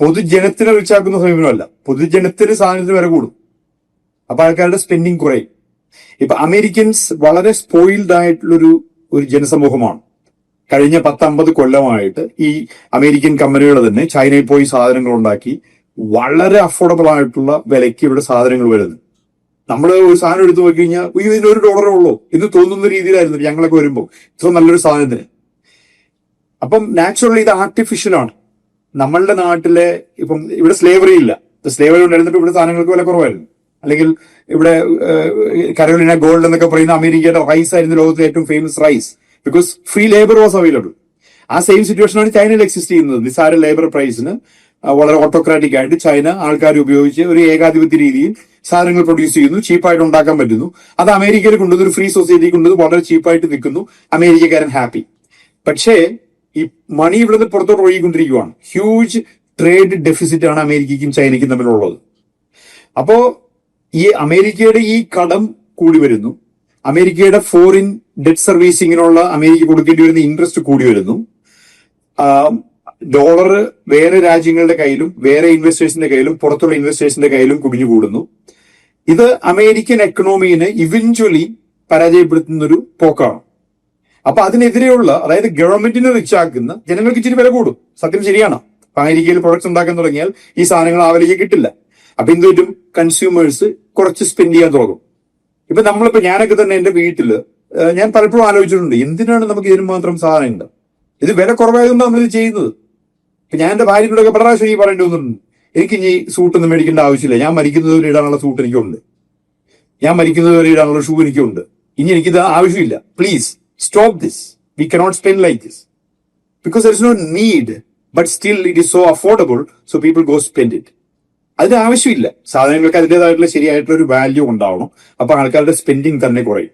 പൊതുജനത്തിനെ വിളിച്ചാക്കുന്ന സമീപനമല്ല. പൊതുജനത്തിന് സാധനത്തിന് വില കൂടും. അപ്പൊ ആൾക്കാരുടെ സ്പെൻഡിങ് കുറയും. ഇപ്പൊ അമേരിക്കൻസ് വളരെ സ്പോയിൽഡ് ആയിട്ടുള്ളൊരു ഒരു ജനസമൂഹമാണ്. കഴിഞ്ഞ പത്തമ്പത് കൊല്ലമായിട്ട് ഈ അമേരിക്കൻ കമ്പനികൾ തന്നെ ചൈനയിൽ പോയി സാധനങ്ങൾ ഉണ്ടാക്കി വളരെ അഫോർഡബിൾ ആയിട്ടുള്ള വിലയ്ക്ക് ഇവിടെ സാധനങ്ങൾ വരുന്നു. നമ്മൾ ഒരു സാധനം എടുത്തു നോക്കി കഴിഞ്ഞാൽ ഇതിന് ഒരു ഡോളറേ ഉള്ളൂ. എന്ന് തോന്നുന്ന രീതിയിലായിരുന്നു ഞങ്ങളൊക്കെ വരുമ്പോൾ ഇത്ര നല്ലൊരു സാധനത്തിന്. അപ്പം നാച്ചുറലി ഇത് ആർട്ടിഫിഷ്യൽ ആണ്. നമ്മളുടെ നാട്ടിലെ ഇപ്പം ഇവിടെ സ്ലേവറി ഇല്ല. സ്ലേവറി ഉണ്ടായിരുന്നിട്ട് ഇവിടെ സാധനങ്ങൾക്ക് വില കുറവായിരുന്നു. അല്ലെങ്കിൽ ഇവിടെ കരോലിന ഗോൾഡ് എന്നൊക്കെ പറയുന്ന അമേരിക്കയുടെ റൈസ് ആയിരുന്നു ലോകത്തിലെ ഏറ്റവും famous rice because free labour was available ആ സെയിം സിറ്റുവേഷനാണ് ചൈനയിൽ എക്സിസ്റ്റ് ചെയ്യുന്നത്. നിസാര ലേബർ പ്രൈസിന് വളരെ ഓട്ടോക്രാറ്റിക് ആയിട്ട് ചൈന ആൾക്കാർ ഉപയോഗിച്ച് ഒരു ഏകാധിപത്യ രീതിയിൽ സാധനങ്ങൾ പ്രൊഡ്യൂസ് ചെയ്യുന്നു. ചീപ്പായിട്ട് ഉണ്ടാക്കാൻ പറ്റുന്നു. അത് അമേരിക്കയിൽ കൊണ്ടുവന്ന് ഒരു ഫ്രീ സൊസൈറ്റി കൊണ്ടുവന്ന് വളരെ ചീപ്പായിട്ട് നിൽക്കുന്നു അമേരിക്കക്കാരൻ ഹാപ്പി പക്ഷേ ഈ മണി ഇവിടുന്ന് പുറത്തോട്ട് ഒഴുകിക്കൊണ്ടിരിക്കുകയാണ് ഹ്യൂജ് ട്രേഡ് ഡെഫിസിറ്റ് ആണ് അമേരിക്കയ്ക്കും ചൈനയ്ക്കും തമ്മിലുള്ളത്. അപ്പോ ഈ അമേരിക്കയുടെ ഈ കടം കൂടി വരുന്നു. അമേരിക്കയുടെ ഫോറിൻ ഡെറ്റ് സർവീസിങ്ങിനുള്ള അമേരിക്ക കൊടുക്കേണ്ടി വരുന്ന ഇൻട്രസ്റ്റ് കൂടി വരുന്നു. ഡോളർ വേറെ രാജ്യങ്ങളുടെ കയ്യിലും വേറെ ഇൻവെസ്റ്റേഴ്സിന്റെ കയ്യിലും പുറത്തുള്ള ഇൻവെസ്റ്റേഴ്സിന്റെ കയ്യിലും കുടിഞ്ഞു കൂടുന്നു ഇത് അമേരിക്കൻ എക്കണോമിയെ ഇവഞ്ച്വലി പരാജയപ്പെടുത്തുന്ന ഒരു പോക്കാണ്. അപ്പൊ അതിനെതിരെയുള്ള അതായത് ഗവൺമെന്റിനെ റിച്ചാക്കുന്ന ജനങ്ങൾക്ക് ഇച്ചിരി വില കൂടും. സത്യം ശരിയാണ്. അമേരിക്കയിൽ പ്രൊഡക്ട്സ് ഉണ്ടാക്കാൻ തുടങ്ങിയാൽ ഈ സാധനങ്ങൾ ആ വിലയ്ക്ക് കിട്ടില്ല. അപ്പൊ എന്ത് പറ്റും? കൺസ്യൂമേഴ്സ് കുറച്ച് സ്പെൻഡ് ചെയ്യാൻ തുടങ്ങും. ഇപ്പൊ നമ്മളിപ്പോ ഞാനൊക്കെ തന്നെ എന്റെ വീട്ടിൽ ഞാൻ പലപ്പോഴും ആലോചിച്ചിട്ടുണ്ട് എന്തിനാണ് നമുക്ക് ഇതിന് മാത്രം സാധനം ഉണ്ട് ഇത് വില കുറവായതുകൊണ്ടാണ് നമ്മൾ ഇത് ചെയ്യുന്നത്. ഇപ്പൊ ഞാൻ എന്റെ ഭാര്യയോടൊക്കെ പല പ്രാവശ്യം ഈ പറയേണ്ടി വന്നിട്ടുണ്ട് എനിക്ക് ഇനി സൂട്ടൊന്നും മേടിക്കേണ്ട ആവശ്യമില്ല. ഞാൻ മരിക്കുന്നത് വരെ ഇടാനുള്ള സൂട്ട് എനിക്കുണ്ട്. ഞാൻ മരിക്കുന്നത് വരെ ഇടാനുള്ള ഷൂ എനിക്കുണ്ട്. ഇനി എനിക്കിത് ആവശ്യമില്ല. Please stop this we cannot spend like this because there is no need but still it is so affordable so people go spend it അതിന് ആവശ്യമില്ല. സാധനങ്ങൾക്ക് അതിന്റെതായിട്ടുള്ള ശരിയായിട്ടുള്ള ഒരു വാല്യൂ ഉണ്ടാവണം. അപ്പൊ ആൾക്കാരുടെ സ്പെൻഡിങ് തന്നെ കുറയും.